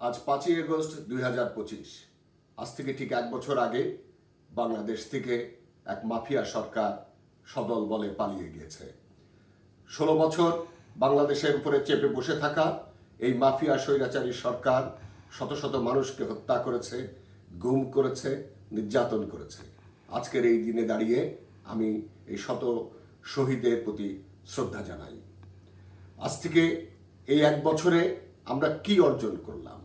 আজ পাঁচই আগস্ট দুই হাজার পঁচিশ। আজ থেকে ঠিক এক বছর আগে বাংলাদেশ থেকে এক মাফিয়া সরকার সদল বলে পালিয়ে গিয়েছে। ষোলো বছর বাংলাদেশের উপরে চেপে বসে থাকা এই মাফিয়া স্বৈরাচারী সরকার শত শত মানুষকে হত্যা করেছে, গুম করেছে, নির্যাতন করেছে। আজকের এই দিনে দাঁড়িয়ে আমি এই শত শহীদের প্রতি শ্রদ্ধা জানাই। আজ থেকে এই এক বছরে আমরা কি অর্জন করলাম?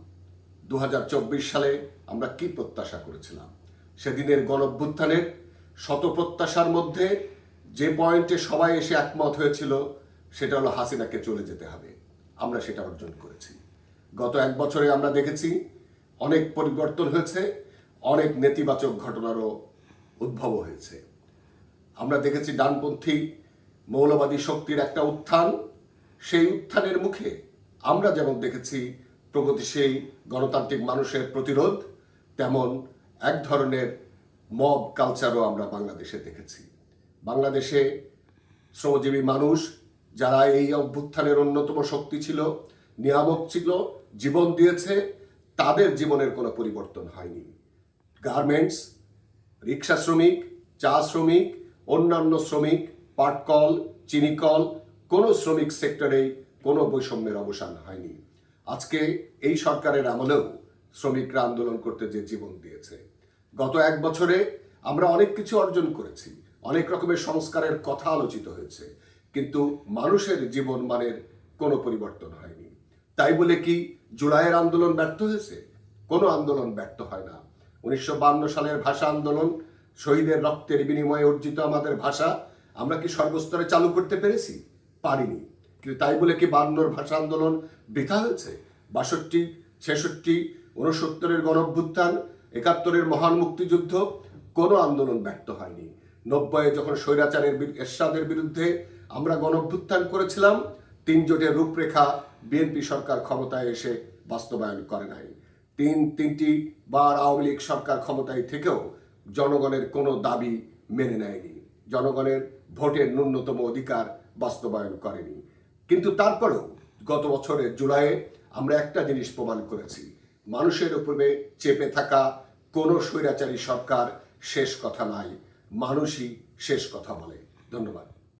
দু হাজার চব্বিশ সালে আমরা কি প্রত্যাশা করেছিলাম? সেদিনের গণভ্যুত্থানের শত প্রত্যাশার মধ্যে যে পয়েন্টে সবাই এসে একমত হয়েছিল, সেটা হলো হাসিনাকে চলে যেতে হবে। আমরা সেটা অর্জন করেছি। গত এক বছরে আমরা দেখেছি অনেক পরিবর্তন হয়েছে, অনেক নেতিবাচক ঘটনারও উদ্ভব হয়েছে। আমরা দেখেছি ডানপন্থী মৌলবাদী শক্তির একটা উত্থান, সেই উত্থানের মুখে আমরা যেমন দেখেছি, প্রগতিশীল গণতান্ত্রিক মানুষের প্রতিরোধ, তেমন এক ধরনের মব কালচারও আমরা বাংলাদেশে দেখেছি। বাংলাদেশে শ্রমজীবী মানুষ যারা এই অভ্যুত্থানের অন্যতম শক্তি ছিল, নিয়ামক ছিল, জীবন দিয়েছে, তাদের জীবনের কোনো পরিবর্তন হয়নি। গার্মেন্টস রিক্সা শ্রমিক, চা শ্রমিক, অন্যান্য শ্রমিক পাটকল চিনিকল কোনো শ্রমিক সেক্টরেই কোনো বৈষম্যের অবসান হয়নি। আজকে এই সরকারের আমলেও শ্রমিকরা আন্দোলন করতে যে জীবন দিয়েছে। গত এক বছরে আমরা অনেক কিছু অর্জন করেছি, অনেক রকমের সংস্কারের কথা আলোচিত হয়েছে, কিন্তু মানুষের জীবন মানের কোনো পরিবর্তন হয়নি। তাই বলে কি জুলাইয়ের আন্দোলন ব্যর্থ হয়েছে? কোনো আন্দোলন ব্যর্থ হয় না। উনিশশো সালের ভাষা আন্দোলন, শহীদের রক্তের বিনিময়ে অর্জিত আমাদের ভাষা, আমরা কি সর্বস্তরে চালু করতে পেরেছি? পারিনি। তাই বলে কি বান্নর ভাষা আন্দোলন বৃথা হয়েছে? বাষট্টি, ছেষট্টি উনসত্তরের গণভ্যুত্থান, একাত্তরের মহান মুক্তিযুদ্ধ, কোনো আন্দোলন ব্যর্থ হয়নি। নব্বইয়ে যখন স্বৈরাচারের এরশাদের বিরুদ্ধে আমরা গণভ্যুত্থান করেছিলাম, তিন জোটের রূপরেখা বিএনপি সরকার ক্ষমতায় এসে বাস্তবায়ন করে নাই। তিন, তিনটি বার আওয়ামী লীগ সরকার ক্ষমতায় থেকেও জনগণের কোনো দাবি মেনে নেয়নি। জনগণের ভোটের ন্যূনতম অধিকার বাস্তবায়ন করেনি। কিন্তু তারপরেও গত বছরের জুলাইয়ে আমরা একটা জিনিস প্রমাণ করেছি। মানুষের উপরে চেপে থাকা কোনো স্বৈরাচারী সরকার শেষ কথা নাই। মানুষই শেষ কথা বলে। ধন্যবাদ।